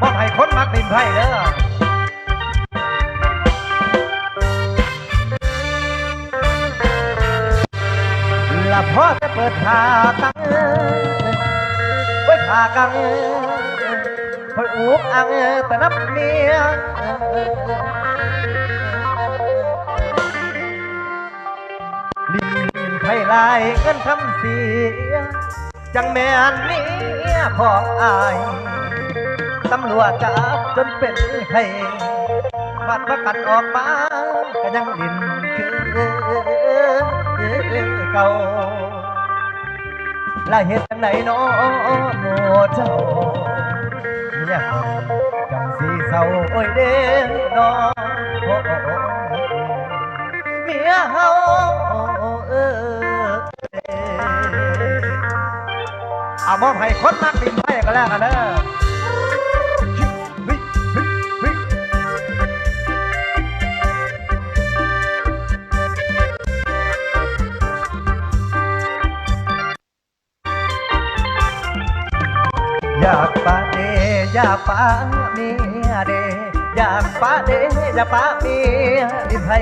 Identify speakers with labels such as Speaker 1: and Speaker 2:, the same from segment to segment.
Speaker 1: มอบให้คนมักดินไผ่เด้อละพ่อจะเปิดหากังไว้ขากังคอยอุกอังแต่นับเมียลินลินไทยลายเงินคำเสียจังแม่นเมียของอาย ตำรวจจับจนเป็นให้บัตรประกันออกมาก็ยังลินคือเก่าและเหตุไหนน้อโมเจ้าเมี่ยจังสีเศร้าโอ้ยเด้น้องเมียเฮาเออเอามอบให้คนมักดินไผ่ก็แล้วกันเด้อ อยากปะเดอยากปะเมียเดอยากปะเดอยากปะเมียดินไผ่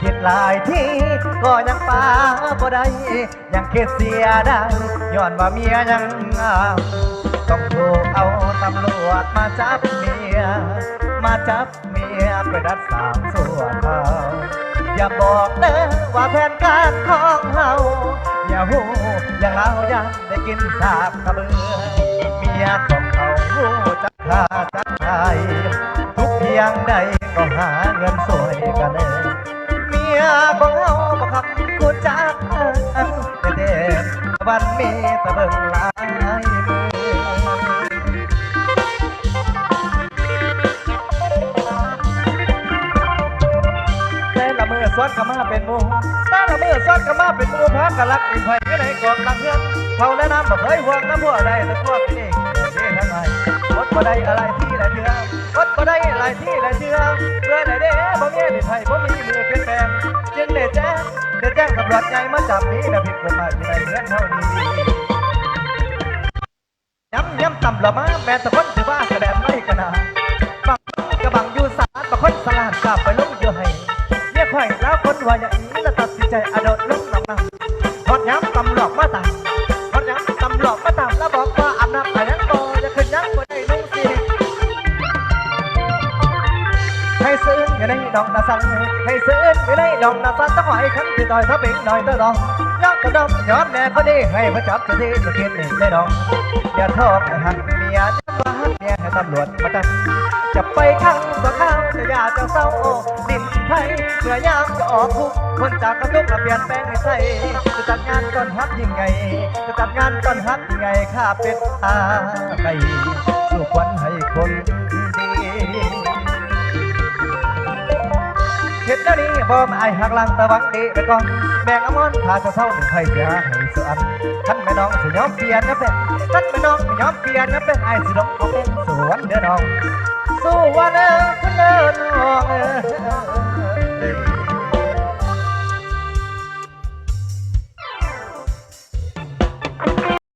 Speaker 1: ผิดหลายที่ก็ยังปะบ่ได้ยังเคิดเสียดังย้อนว่าเมียยังงามต้องโทรเอาตำรวจมาจับเมีย มาจับเมียไปรัดสามส่วนเขาอย่าบอกเด้อว่าแผนการของเฮา อย่าหูอย่างเรายังได้กินสาบกระเบือเมียของเขาจะฆ่าจะตายทุกเพียงใดก็หาเงินสวยกันเลยเมียของเขาบอกขับกูจักแต่เด็ดวันมีตะเบิงลา ซอนกมาเป็นมูต่ละเมือซอนกมาเป็นมูพักกะลักอินไผ่ไม่ได้กองลังเฮือนเขาและน้ำแบบเฮ้ยห่วงน้ำพวกใดแต่พวกนี้นี่ทั้งไงอดบ่ได้อะไรที่ไหนเชื่ออดบ่ได้อะไรที่ไหนเชื่อเพื่อไหนเด้บ่มีดินไผ่บ่มีมือเปลี่ยนแปลงจึงได้แจ้งได้แจ้งตำรวจใหญ่มาจับนี้นะผิดกฎหมายที่ไหนเงื่อนเท่านี้ย้ำย้ำต่ำละมาแม้แต่คนถือว่ากระแดนไม่กระนาบังกระบังอยู่สารบางคนสลาดกลับไปลง ว่าอย่างนี้แล้วตัดสินใจอโดดลงหนักหนักทอดย้ำตำหลอกมาตามทอดย้ำตำหลอกมาตามแล้วบอกว่าอาบน้ำแต่ยังโตจะขึ้นยังบ่ได้นุ่งสิให้ซื้ออย่าได้ดอกนาสันให้ซื้ออย่าได้ดอกนาสันต้องให้ขันที่ต่อยถ้าเป็นหน่อยเตอดองยอดกระดองย้อนแน่พอดีให้พระจับจะดีจะกินนี่ได้ดองอย่าทอดหักเมียจะมาหักเมีย ตำรวจมาจับจะไปข้างต่อข้างจะยาจะเศร้าดินไทยเมื่อยามจะออกคุกคนจากกระตุกระเปลี่ยนแปลงให้ใส่จะจัดงานก่อนฮักยังไง จะจัดงานก่อนฮักยังไงข้าเป็ดตาไก่สู่ควันให้คน เห็นแล้วนี่บอมไอหักลังตะวังดีไปก่อนแบ่งอมอนพาจะเศร้าหนึ่งไทยเสียให้สอันท่านแม่น้องสิยอมเปลี่ยนนะเป็นท่านแม่น้องสิยอมเปลี่ยนนะเป็นไอสิลงเอาเป็นสวนเดือดองสู้วันเออคุณเออน้องเออ